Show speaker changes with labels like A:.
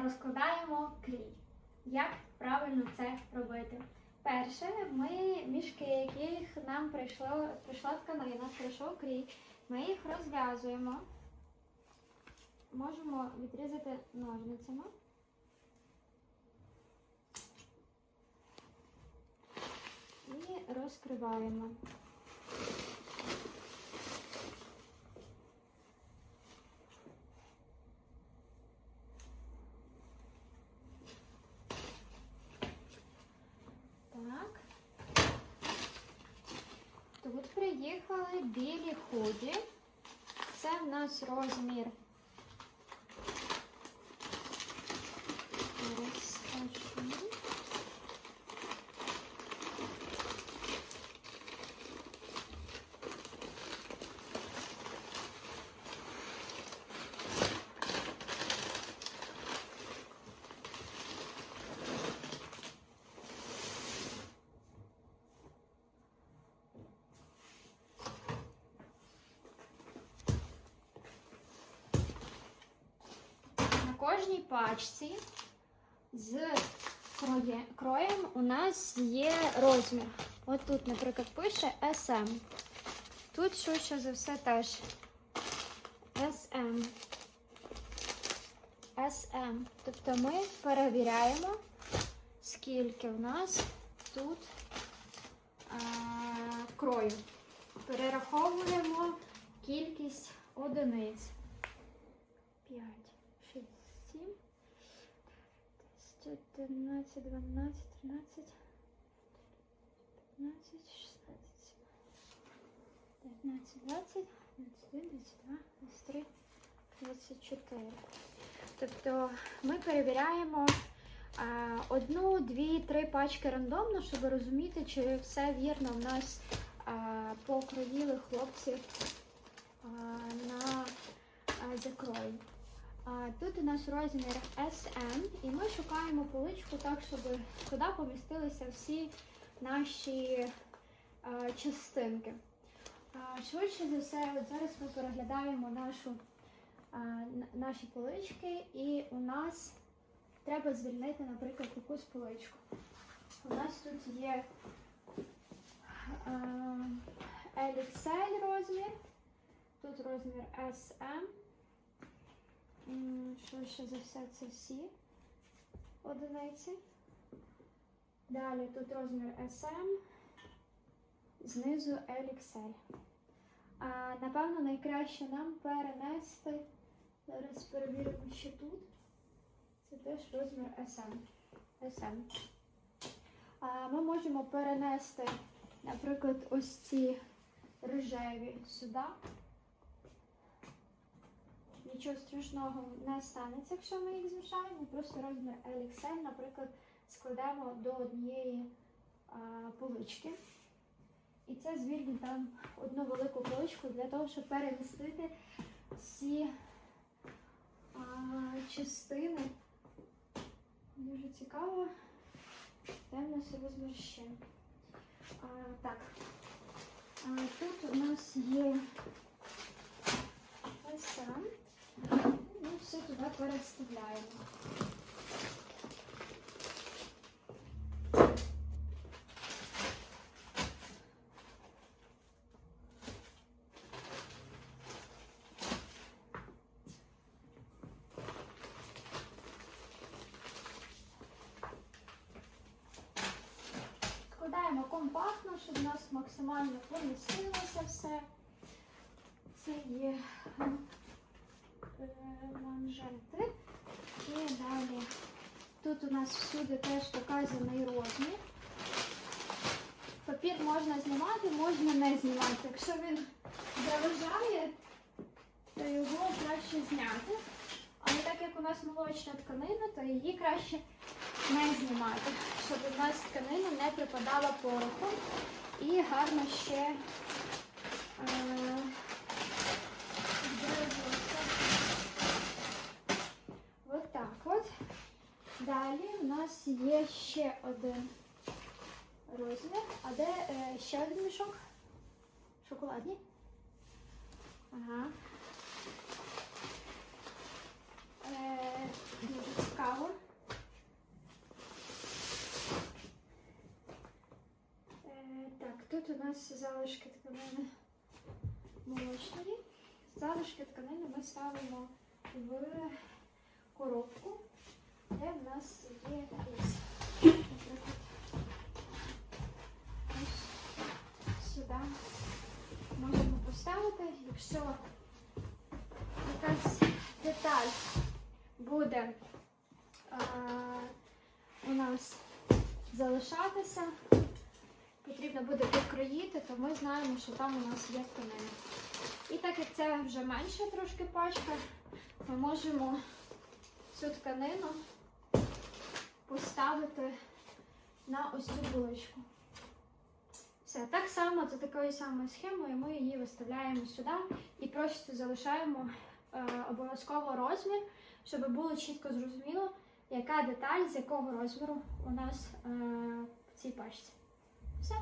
A: розкладаємо клей. Як правильно це робити? Перше, ми мішки, яких нам прийшло, прийшла тканина, прийшов клей, ми їх розв'язуємо. Можемо відрізати ножницями. І розкриваємо. Так. Тут білі худі. Це в нас розмір. Зараз скажу. На кожній пачці з кроє- кроєм у нас є розмір. От тут, наприклад, пише SM. Тут швидше за все теж SM. SM. Тобто ми перевіряємо, скільки в нас тут а, крою. Перераховуємо кількість одиниць. 11, 12, 13, 15, 16, 19, 20, 21, 22, 23, 24. Тобто ми перевіряємо а, одну, дві, три пачки рандомно, щоб розуміти, чи все вірно в нас а, покроїли хлопці а, на закрой. Тут у нас розмір SM, і ми шукаємо поличку так, щоб туди помістилися всі наші частинки. Швидше за все, от зараз ми переглядаємо нашу, наші полички, і у нас треба звільнити, наприклад, якусь поличку. У нас тут є LXL розмір, тут розмір SM. М, Швидше за все це всі одиниці. Далі тут розмір SM, знизу LXL. А, напевно, найкраще нам перенести. Зараз перевіримо, що тут. Це теж розмір SM. SM. А, ми можемо перенести, наприклад, ось ці рожеві сюди. Нічого страшного не станеться, якщо ми їх змішаємо. Просто розмір LXL, наприклад, складемо до однієї а, полички. І це звільнить там одну велику поличку для того, щоб перемістити всі а, частини. Дуже цікаво. Де в нас розмір ще? А, так. А, тут у нас є ось сам. Все туди переставляємо. Складаємо компактно, щоб у нас максимально помістилося все. Це є шари 3. І далі. Тут у нас всюди теж показаний розмір. Папір можна знімати, можна не знімати. Якщо він заважає, то його краще зняти. Але так як у нас молочна тканина, то її краще не знімати, щоб у нас тканина не припадала порохом і гарно ще е, Далі в нас є ще один розмір. А де е, ще один мішок? Шоколадні? Ага. Е, Дуже цікаво. Е, так, тут у нас залишки тканини молочної. Залишки тканини ми ставимо в коробку де в нас є. Ось сюди можемо поставити. Якщо якась деталь буде е, у нас залишатися, потрібно буде покроїти, то ми знаємо, що там у нас є тканина. І так як це вже менша трошки пачка, ми можемо цю тканину поставити на ось цю булочку. Все, так само за такою самою схемою ми її виставляємо сюди і просто залишаємо е, обов'язково розмір, щоб було чітко зрозуміло, яка деталь з якого розміру у нас е, в цій пачці. Все.